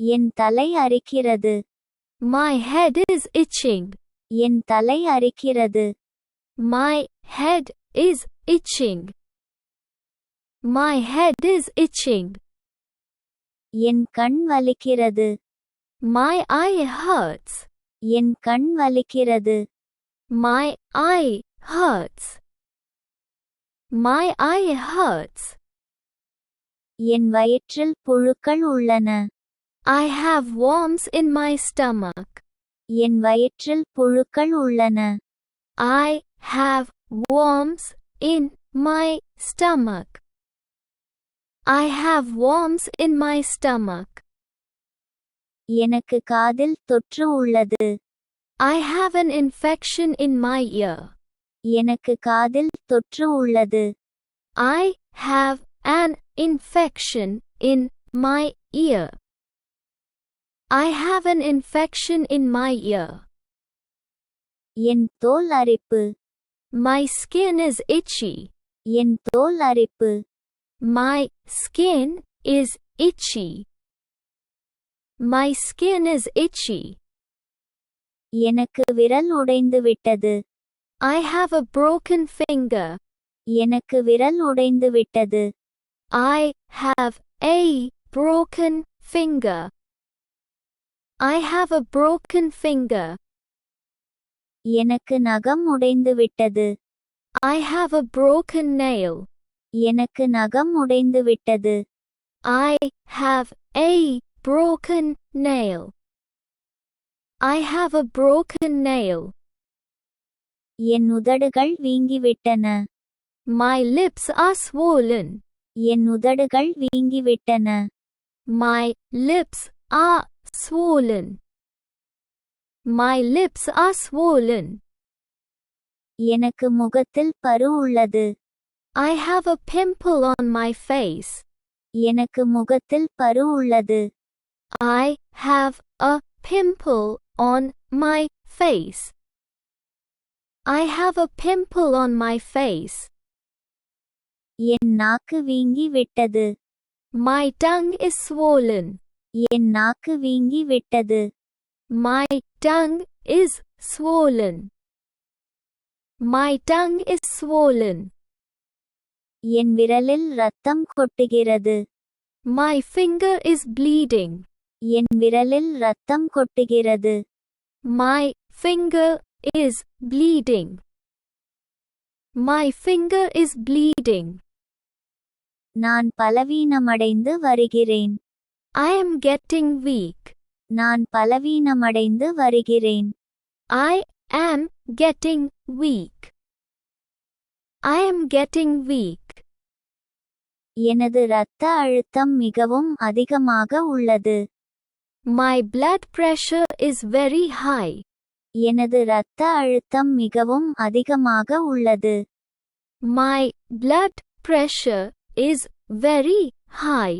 என் தலை அரிக்கிறது My head is itching. என் தலை அரிக்கிறது My head is itching. My head is itching. என் கண் வலிக்கிறது My eye hurts. என் கண் வலிக்கிறது My eye hurts. My eye hurts. என் வயிற்றில் புழுக்கள் உள்ளன I have worms in my stomach. என் வயிற்றில் புழுக்கள் உள்ளன I have worms in my stomach. I have worms in my stomach. எனக்கு காதில் தொற்று உள்ளது I have an infection in my ear. எனக்கு காதில் தொற்று உள்ளது I have an infection in my ear. I have an infection in my ear. என் தோல் அரிப்பு My skin is itchy. என் தோல் அரிப்பு My skin is itchy. My skin is itchy. எனக்கு விரல் உடைந்து விட்டது I have a broken finger. எனக்கு விரல் உடைந்து விட்டது I have a broken finger. I have a broken finger. எனக்கு நகம் உடைந்து விட்டது I have a broken nail. எனக்கு நகம் உடைந்து விட்டது I have a broken nail. I have a broken nail. என் உதடுகள் வீங்கிவிட்டன My lips are swollen. என் உதடுகள் வீங்கிவிட்டன My lips are swollen. My lips are swollen. எனக்கு முகத்தில் பரு உள்ளது I have a pimple on my face. எனக்கு முகத்தில் பரு உள்ளது I have a pimple on my face. I have a pimple on my face. என் நாக்கு வீங்கி விட்டது My tongue is swollen. என் நாக்கு வீங்கி விட்டது My tongue is swollen. My tongue is swollen. என் விரலில் ரத்தம் கொட்டுகிறது My finger is bleeding. என் விரலில் ரத்தம் கொட்டுகிறது My finger is bleeding. My finger is bleeding. நான் பலவீனமடைந்து வருகிறேன் I am getting weak. நான் பலவீனமடைந்து வருகிறேன் I am getting weak. I am getting weak. எனது இரத்த அழுத்தம் மிகவும் அதிகமாக உள்ளது My blood pressure is very high. எனது இரத்த அழுத்தம் மிகவும் அதிகமாக உள்ளது My blood pressure is very high.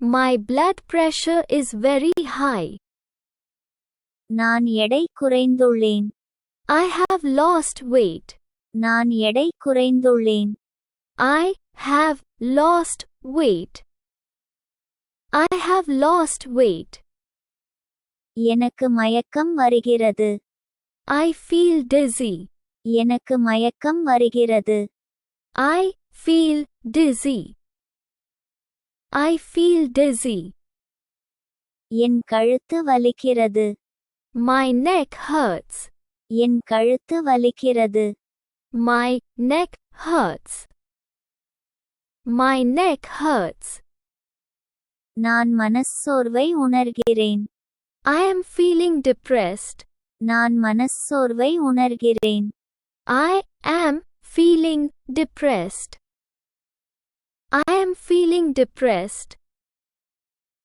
My blood pressure is very high. நான் எடை குறைந்துள்ளேன் I have lost weight. நான் எடை குறைந்துள்ளேன் I have lost weight. I have lost weight. எனக்கு மயக்கம் வருகிறது I feel dizzy. எனக்கு மயக்கம் வருகிறது I feel dizzy. I feel dizzy. என் கழுத்து வலிக்கிறது My neck hurts. என் கழுத்து வலிக்கிறது My neck hurts. My neck hurts. நான் மனச்சோர்வை உணர்கிறேன் I am feeling depressed. நான் மனச்சோர்வை உணர்கிறேன் I am feeling depressed. I am feeling depressed.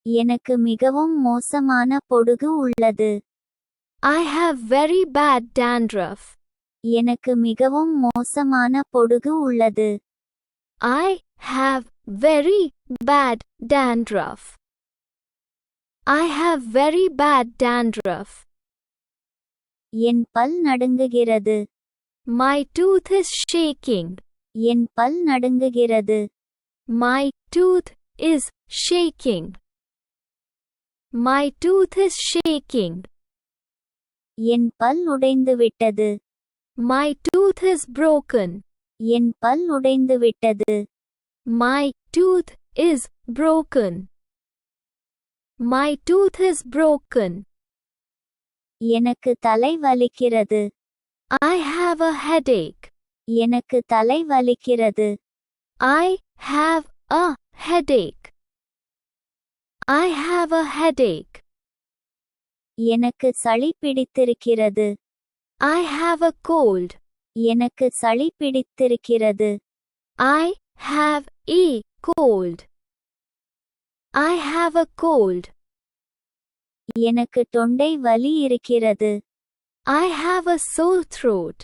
எனக்கு மிகவும் மோசமான பொடுகு உள்ளது I have very bad dandruff. எனக்கு மிகவும் மோசமான பொடுகு உள்ளது I have very bad dandruff. I have very bad dandruff. என் பல் நடுங்குகிறது My tooth is shaking. என் பல் நடுங்குகிறது My tooth is shaking. My tooth is shaking. என் பல் உடைந்து விட்டது My tooth is broken. என் பல் உடைந்து விட்டது My tooth is broken. My tooth is broken. எனக்கு தலை வலிக்கிறது I have a headache. எனக்கு தலை வலிக்கிறது I have a headache. I have a headache. எனக்கு சளி பிடித்திருக்கிறது I have a cold. எனக்கு சளி பிடித்திருக்கிறது I have a cold. I have a cold. எனக்கு தொண்டை வலி இருக்கிறது I have a sore throat.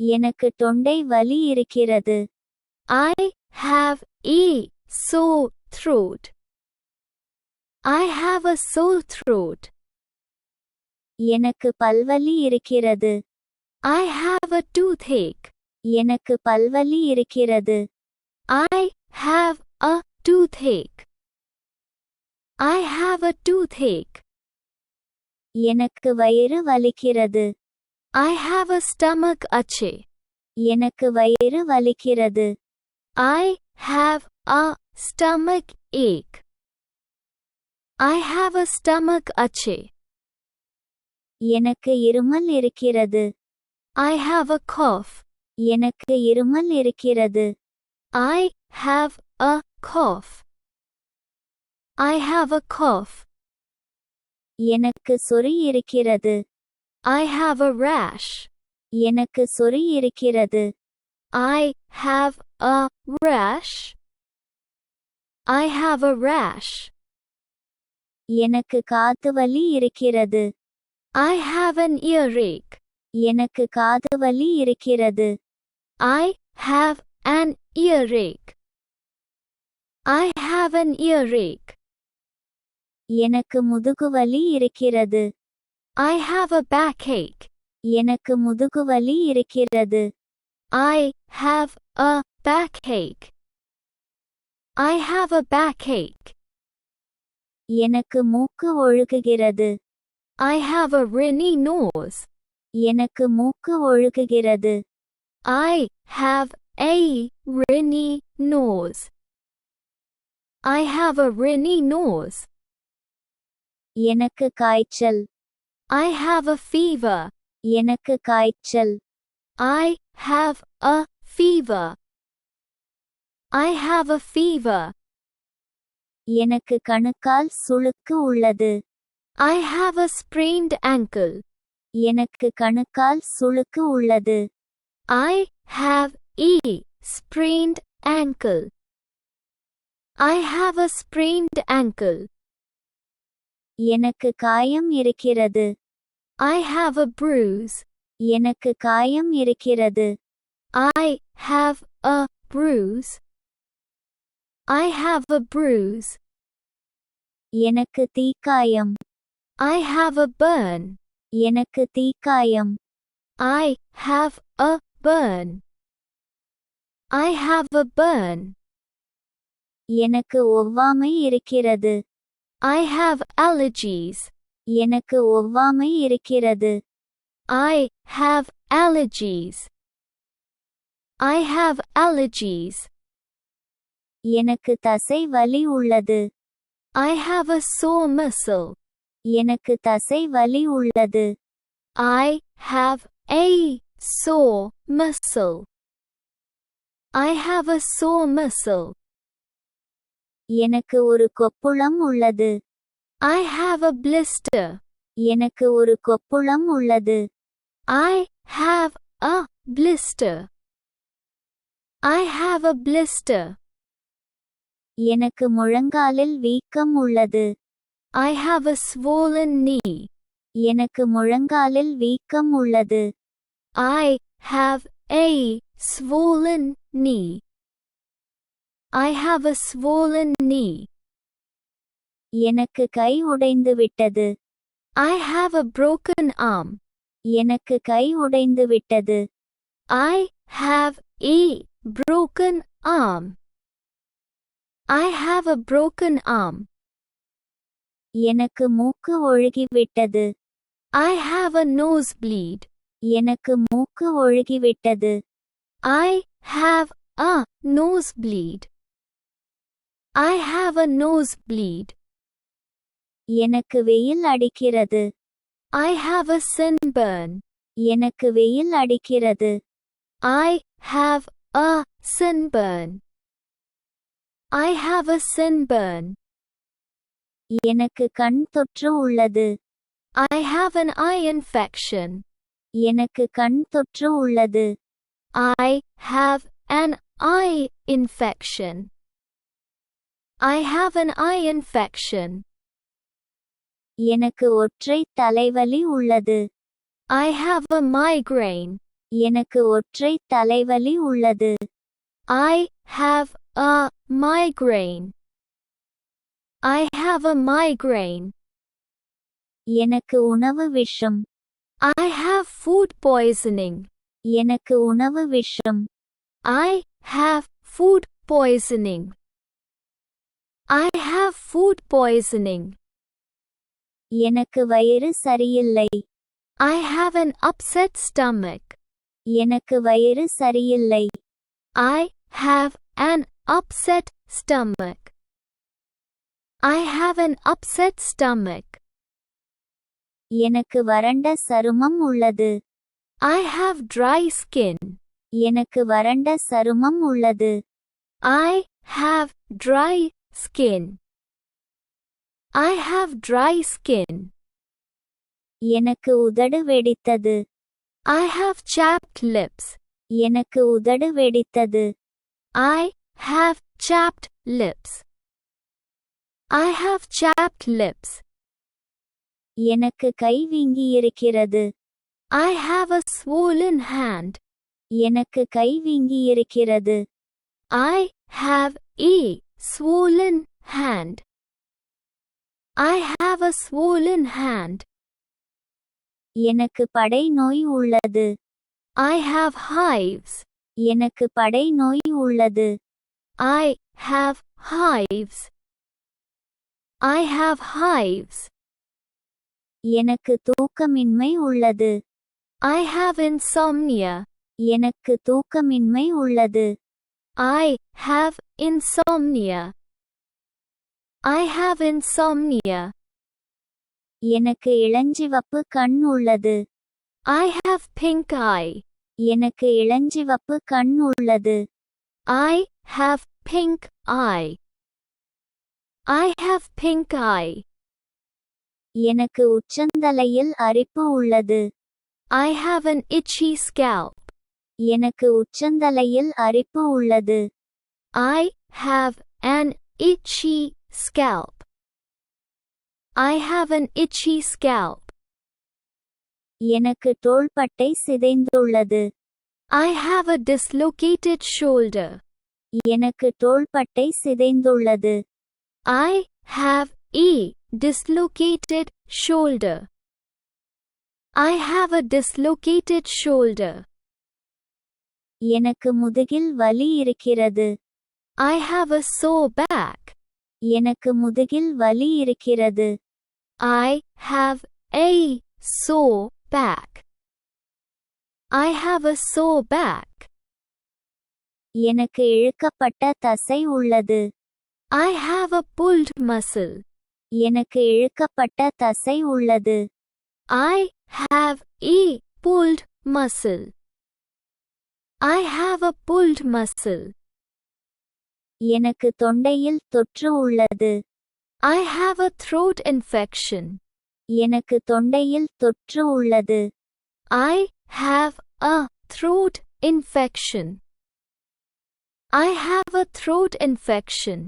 எனக்கு தொண்டை வலி இருக்கிறது I have a sore throat. I have a sore throat. எனக்கு பல்வலி இருக்கிறது I have a toothache. எனக்கு பல்வலி இருக்கிறது I have a toothache. I have a toothache. எனக்கு வயிறு வலிக்கிறது I have a stomach ache. எனக்கு வயிறு வலிக்கிறது I have a stomach ache. I have a stomach ache. எனக்கு இருமல் இருக்கிறது I have a cough. எனக்கு இருமல் இருக்கிறது I have a cough. I have a cough. எனக்கு சொறி இருக்கிறது I have a rash. எனக்கு சொறி இருக்கிறது I have a rash. I have a rash. எனக்கு காது வலி இருக்கிறது I have an earache. எனக்கு காது வலி இருக்கிறது I have an earache. I have an earache. எனக்கு முதுகுவலி இருக்கிறது I have a backache. எனக்கு முதுகுவலி இருக்கிறது I have a backache. I have a backache. எனக்கு மூக்கு ஒழுகுகிறது I have a runny nose. எனக்கு மூக்கு ஒழுகுகிறது I have a runny nose. I have a runny nose. எனக்கு காய்ச்சல் I have a fever. எனக்கு காய்ச்சல் I have a fever. I have a fever. எனக்கு கணுக்கால் சுளுக்கு உள்ளது I have a sprained ankle. எனக்கு கணுக்கால் சுளுக்கு உள்ளது I have a sprained ankle. I have a sprained ankle. எனக்கு காயம் இருக்கிறது I have a bruise. எனக்கு காயம் இருக்கிறது I have a bruise. I have a bruise. எனக்கு தீக்காயம் I have a burn. எனக்கு தீக்காயம் I have a burn. I have a burn. எனக்கு ஒவ்வாமை இருக்கிறது I have allergies. எனக்கு ஒவ்வாமை இருக்கிறது I have allergies. I have allergies. எனக்கு தசை வலி உள்ளது I have a sore muscle. எனக்கு தசை வலி உள்ளது I have a sore muscle. I have a sore muscle. எனக்கு ஒரு கொப்புளம் உள்ளது I have a blister. எனக்கு ஒரு கொப்புளம் உள்ளது I have a blister. I have a blister. எனக்கு முழங்காலில் வீக்கம் உள்ளது I have a swollen knee. எனக்கு முழங்காலில் வீக்கம் உள்ளது I have a swollen knee. I have a swollen knee. எனக்கு கை உடைந்து விட்டது I have a broken arm. எனக்கு கை உடைந்து விட்டது I have a broken arm. I have a broken arm. எனக்கு மூக்கு ஒழுகிவிட்டது I have a nosebleed. எனக்கு மூக்கு ஒழுகிவிட்டது I have a nosebleed. I have a nosebleed. எனக்கு வெயில் அடிக்கிறது I have a sunburn. எனக்கு வெயில் அடிக்கிறது I have a sunburn. I have a sunburn. எனக்கு கண் தொற்று உள்ளது I have an eye infection. எனக்கு கண் தொற்று உள்ளது I have an eye infection. I have an eye infection. எனக்கு ஒற்றை தலைவலி உள்ளது I have a migraine. எனக்கு ஒற்றை தலைவலி உள்ளது I have a migraine. I have a migraine. எனக்கு உணவு விஷம் I have food poisoning. எனக்கு உணவு விஷம் I have food poisoning. I have food poisoning. எனக்கு வயிறு சரியில்லை I have an upset stomach. எனக்கு வயிறு சரியில்லை I have an upset stomach. I have an upset stomach. எனக்கு வறண்ட சருமம் உள்ளது I have dry skin. எனக்கு வறண்ட சருமம் உள்ளது I have dry skin. I have dry skin. எனக்கு உதடு வெடித்தது I have chapped lips. எனக்கு உதடு வெடித்தது I have chapped lips. I have chapped lips. எனக்கு கை வீங்கியிருக்கிறது I have a swollen hand. எனக்கு கை வீங்கியிருக்கிறது I have a swollen hand. I have a swollen hand. எனக்கு படை நோய் உள்ளது I have hives. எனக்கு படை நோய் உள்ளது I have hives. I have hives. எனக்கு தூக்கமின்மை உள்ளது I have insomnia. எனக்கு தூக்கமின்மை உள்ளது I have insomnia. I have insomnia. எனக்கு இளஞ்சிவப்பு கண் உள்ளது I have pink eye. எனக்கு இளஞ்சிவப்பு கண் உள்ளது I have pink eye. I have pink eye. எனக்கு உச்சந்தலையில் அரிப்பு உள்ளது I have an itchy scalp. எனக்கு உச்சந்தலையில் அரிப்பு உள்ளது I have an itchy scalp. I have an itchy scalp. எனக்கு தோள்பட்டை சிதைந்துள்ளது I have a dislocated shoulder. எனக்கு தோள்பட்டை சிதைந்துள்ளது I have a dislocated shoulder. I have a dislocated shoulder. எனக்கு முதுகில் வலி இருக்கிறது I have a sore back. எனக்கு முதுகில் வலி இருக்கிறது I have a sore back. I have a sore back. எனக்கு இழுக்கப்பட்ட தசை உள்ளது I have a pulled muscle. எனக்கு இழுக்கப்பட்ட தசை உள்ளது I have a pulled muscle. I have a pulled muscle. எனக்கு தொண்டையில் தொற்று உள்ளது I have a throat infection. எனக்கு தொண்டையில் தொற்று உள்ளது I have a throat infection. I have a throat infection.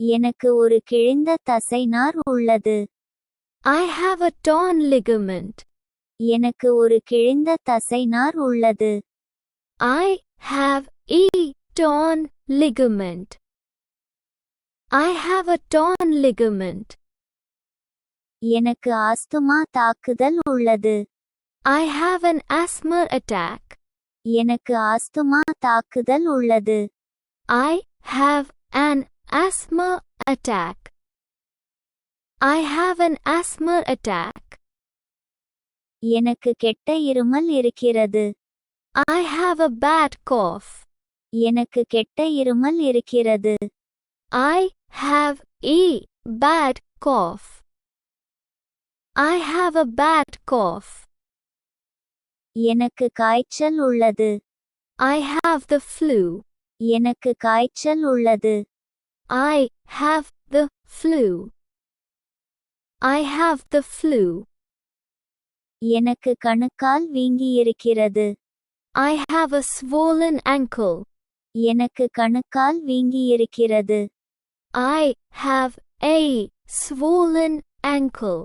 எனக்கு ஒரு கிழிந்த தசைநார் உள்ளது I have a torn ligament. எனக்கு ஒரு கிழிந்த தசைநார் உள்ளது I have a torn ligament. I have a torn ligament. எனக்கு ஆஸ்துமா தாக்குதல் உள்ளது I have an asthma attack. எனக்கு ஆஸ்துமா தாக்குதல் உள்ளது I have an asthma attack. I have an asthma attack. எனக்கு கெட்ட இருமல் இருக்கிறது I have a bad cough. எனக்கு கெட்ட இருமல் இருக்கிறது I have a bad cough. I have a bad cough. எனக்கு காய்ச்சல் உள்ளது I have the flu. எனக்கு காய்ச்சல் உள்ளது I have the flu. I have the flu. எனக்கு கணுக்கால் வீங்கியிருக்கிறது I have a swollen ankle. எனக்கு கணுக்கால் வீங்கியிருக்கிறது I have a swollen ankle.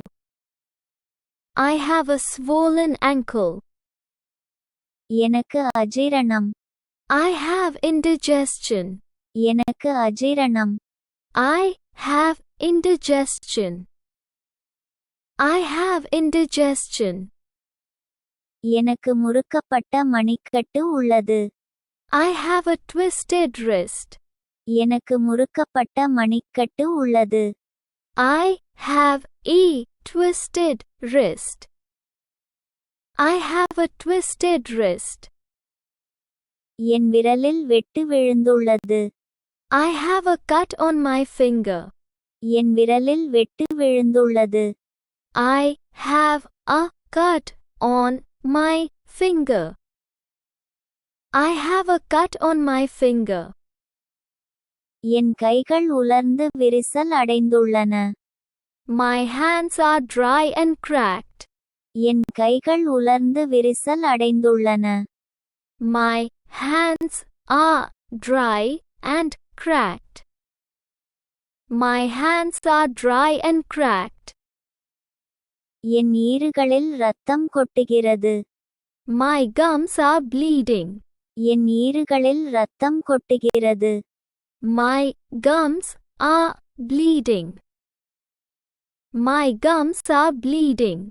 I have a swollen ankle. எனக்கு அஜீரணம் I have indigestion. எனக்கு அஜீரணம் I have indigestion. I have indigestion. எனக்கு முறுக்கப்பட்ட மணிக்கட்டு உள்ளது I have a twisted wrist. எனக்கு முறுக்கப்பட்ட மணிக்கட்டு உள்ளது I have a twisted wrist. I have a twisted wrist. என் விரலில் வெட்டு விழுந்துள்ளது I have a cut on my finger. என் விரலில் வெட்டு விழுந்துள்ளது I have a cut on my finger. I have a cut on my finger. என் கைகள் உலர்ந்து விரிசல் அடைந்துள்ளன My hands are dry and cracked. என் கைகள் உலர்ந்து விரிசல் அடைந்துள்ளன my hands are dry and cracked my hands are dry and cracked என் ஈறுகளில் ரத்தம் கொட்டுகிறது மை கம்ஸ் ஆர் ப்ளீடிங் என் ஈறுகளில் ரத்தம் கொட்டுகிறது my gums are bleeding my gums are bleeding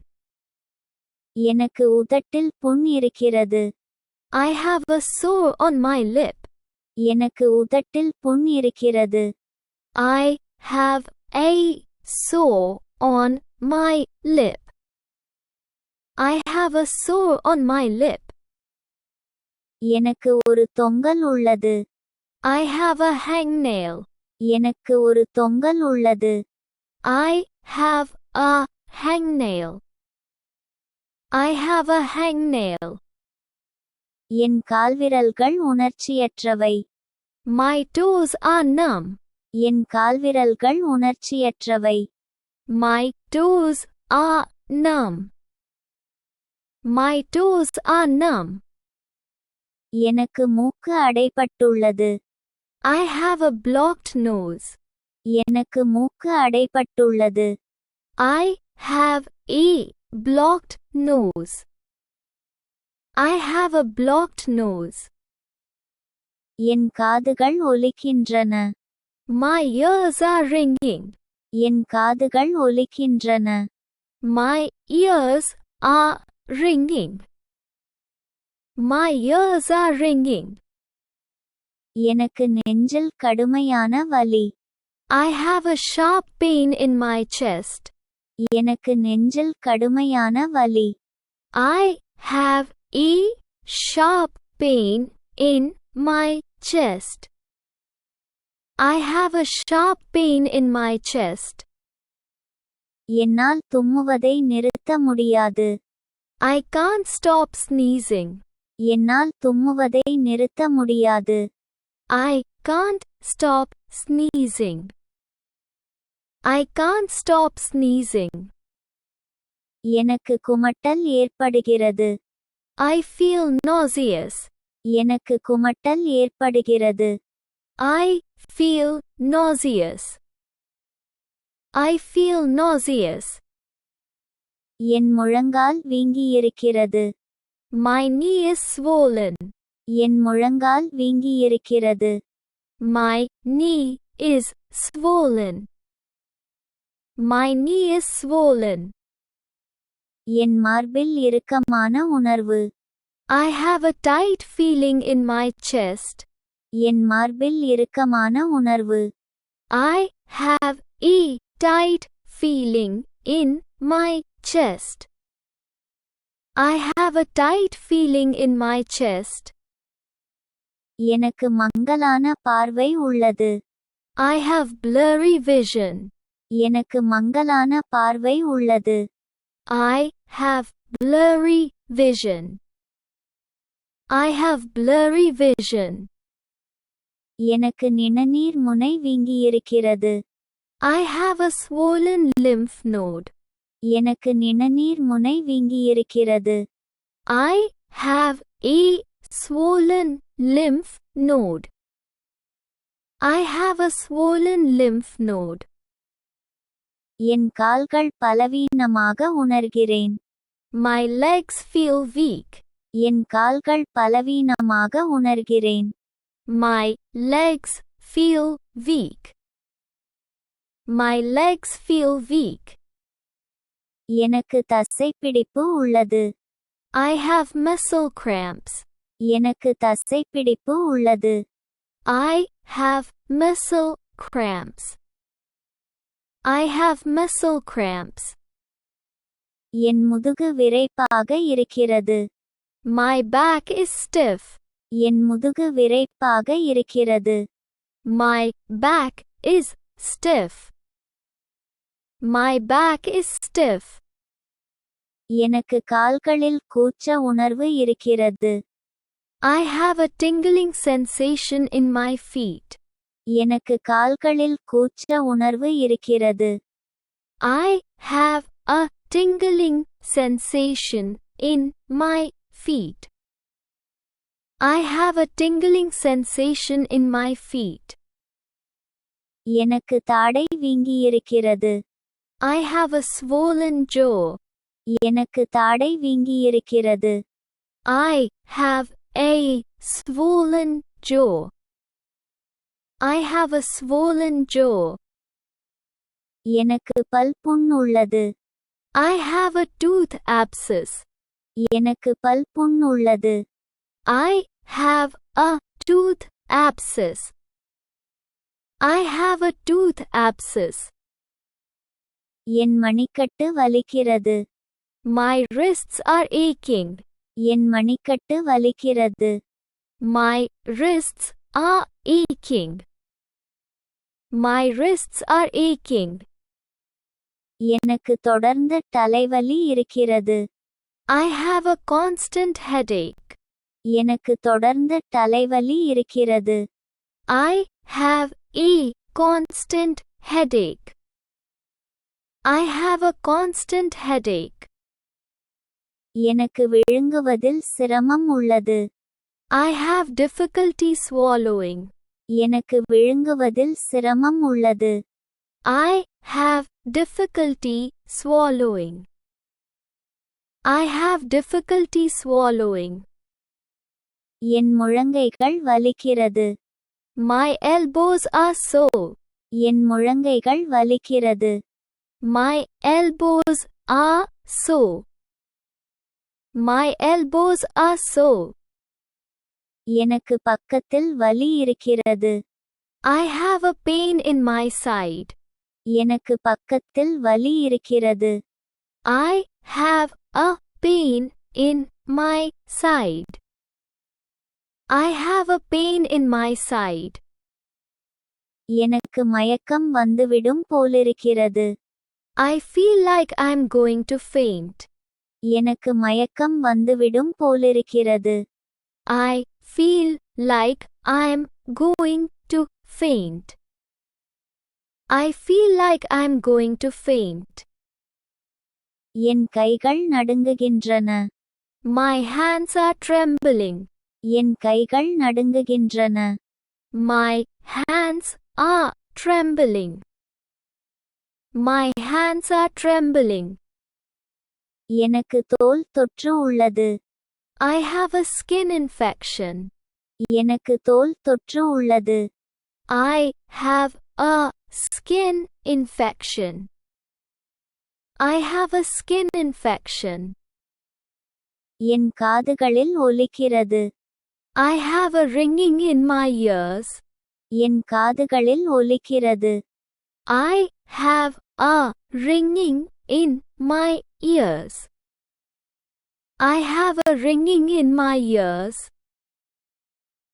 எனக்கு உதட்டில் புண் இருக்கிறது I have a sore on my lip. எனக்கு உதட்டில் புண் இருக்கிறது I have a sore on my lip. I have a sore on my lip. எனக்கு ஒரு தொங்கல் உள்ளது I have a hangnail. எனக்கு ஒரு தொங்கல் உள்ளது I have a hangnail. I have a hangnail. என் கால்விரல்கள் உணர்ச்சியற்றவை My toes are numb. என் கால்விரல்கள் உணர்ச்சியற்றவை My toes are numb. My toes are numb. எனக்கு மூக்கு அடைபட்டுள்ளது I have a blocked nose. எனக்கு மூக்கு அடைபட்டுள்ளது I have a blocked nose. I have a blocked nose. என் காதுகள் ஒலிக்கின்றன My ears are ringing. என் காதுகள் ஒலிக்கின்றன My ears are ringing. My ears are ringing. எனக்கு நெஞ்சில் கடுமையான வலி I have a sharp pain in my chest. எனக்கு நெஞ்சில் கடுமையான வலி I have a sharp pain in my chest. I have a sharp pain in my chest. என்னால் தும்முவதை நிறுத்த முடியாது I can't stop sneezing. என்னால் தும்முவதை நிறுத்த முடியாது I can't stop sneezing. I can't stop sneezing. எனக்கு குமட்டல் ஏற்படுகிறது I feel nauseous. எனக்கு குமட்டல் ஏற்படுகிறது I feel nauseous. I feel nauseous. என் முழங்கால் வீங்கியிருக்கிறது My knee is swollen. என் முழங்கால் வீங்கியிருக்கிறது My knee is swollen. My knee is swollen. என் மார்பில் இறுக்கமான உணர்வு I have a tight feeling in my chest. என் மார்பில் இறுக்கமான உணர்வு I have a tight feeling in my chest. I have a tight feeling in my chest. எனக்கு மங்கலான பார்வை உள்ளது I have blurry vision. எனக்கு மங்கலான பார்வை உள்ளது I have blurry vision. I have blurry vision. எனக்கு நிணநீர் முனை வீங்கியிருக்கிறது I have a swollen lymph node. எனக்கு நிணநீர் முனை வீங்கியிருக்கிறது I have a swollen lymph node. I have a swollen lymph node. என் கால்கள் பலவீனமாக உணர்கிறேன் My legs feel weak. என் கால்கள் பலவீனமாக உணர்கிறேன் My legs feel weak. My legs feel weak. எனக்கு தசைப்பிடிப்பு உள்ளது I have muscle cramps. எனக்கு தசைப்பிடிப்பு உள்ளது I have muscle cramps. I have muscle cramps. என் முதுகு விரைப்பாக இருக்கிறது My back is stiff. என் முதுகு விரைப்பாக இருக்கிறது My back is stiff. My back is stiff. எனக்கு கால்களில் கூச்ச உணர்வு இருக்கிறது I have a tingling sensation in my feet. எனக்கு கால்களில் கூச்ச உணர்வு இருக்கிறது I have a tingling sensation in my feet. I have a tingling sensation in my feet. எனக்கு தாடை வீங்கியிருக்கிறது I have a swollen jaw. எனக்கு தாடை வீங்கியிருக்கிறது I have a swollen jaw. I have a swollen jaw. எனக்கு பல் புண் உள்ளது I have a tooth abscess. எனக்கு பல் புண் உள்ளது I have a tooth abscess. I have a tooth abscess. என் மணிக்கட்டு வலிக்கிறது My wrists are aching. என் மணிக்கட்டு வலிக்கிறது My wrists are aching. My wrists are aching. எனக்கு தொடர்ந்த தலைவலி இருக்கிறது I have a constant headache. எனக்கு தொடர்ந்த தலைவலி இருக்கிறது I have a constant headache. I have a constant headache. எனக்கு விழுங்குவதில் சிரமம் உள்ளது I have difficulty swallowing. எனக்கு விழுங்குவதில் சிரமம் உள்ளது I have difficulty swallowing. I have difficulty swallowing. என் முழங்கைகள் வலிக்கிறது My elbows are sore. என் முழங்கைகள் வலிக்கிறது My elbows are sore. My elbows are sore. எனக்கு பக்கத்தில் வலி இருக்கிறது I have a pain in my side. எனக்கு பக்கத்தில் வலி இருக்கிறது I have a pain in my side. I have a pain in my side. எனக்கு மயக்கம் வந்துவிடும் போலிருக்கிறது I feel like I'm going to faint. எனக்கு மயக்கம் வந்துவிடும் போலிருக்கிறது I feel like I'm going to faint. I feel like I'm going to faint. என் கைகள் நடுங்குகின்றன My hands are trembling. என் கைகள் நடுங்குகின்றன My hands are trembling. My hands are trembling. எனக்கு தோல் தொற்று உள்ளது I have a skin infection. எனக்கு தோல் தொற்று உள்ளது I have a skin infection. I have a skin infection. என் காதுகளில் ஒலிக்கிறது I have a ringing in my ears. என் காதுகளில் ஒலிக்கிறது I have a ringing in my ears. I have a ringing in my ears.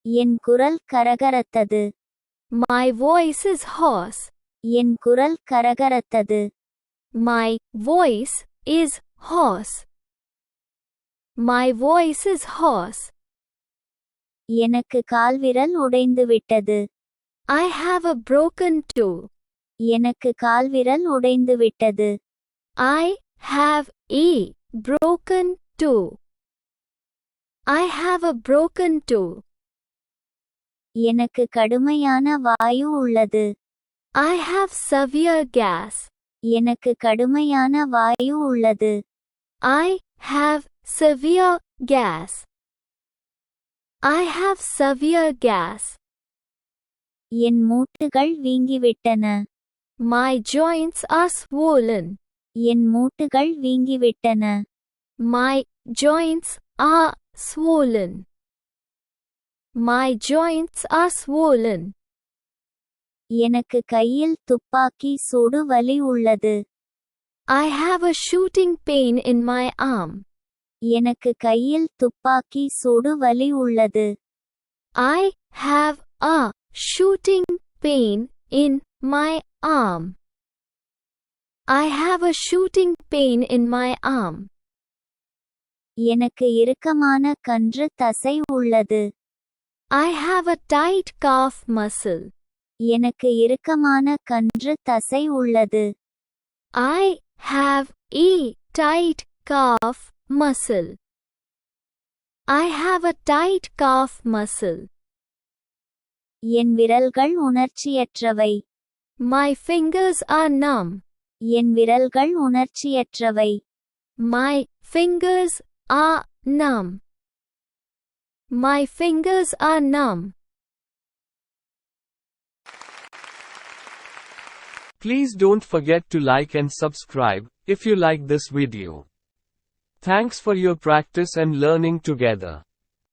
என் குரல் கரகரத்தது My voice is hoarse. என் குரல் கரகரத்தது My voice is hoarse. My voice is hoarse. எனக்கு கால்விரல் உடைந்துவிட்டது I have a broken toe. எனக்கு கால்விரல் உடைந்துவிட்டது I have a broken toe. I have a broken toe. எனக்கு கடுமையான வாயு உள்ளது I have severe gas. எனக்கு கடுமையான வாயு உள்ளது I have severe gas. I have severe gas. N மூட்டுகள் வீங்கிவிட்டன My joints are swollen. N மூட்டுகள் வீங்கிவிட்டன My joints are swollen. My joints are swollen. எனக்கு கையில் துப்பாக்கி சூடு வலி உள்ளது I have a shooting pain in my arm. எனக்கு கையில் துப்பாக்கி சூடு வலி உள்ளது I have a shooting pain in my arm. I have a shooting pain in my arm. எனக்கு இறுக்கமான கன்று தசை உள்ளது I have a tight calf muscle. எனக்கு இறுக்கமான கன்று தசை உள்ளது I have a tight calf muscle. I have a tight calf muscle. என் விரல்கள் உணர்ச்சியற்றவை My fingers are numb. என் விரல்கள் உணர்ச்சியற்றவை My fingers are numb. My fingers are numb. Please don't forget to like and subscribe if you like this video. Thanks for your practice and learning together.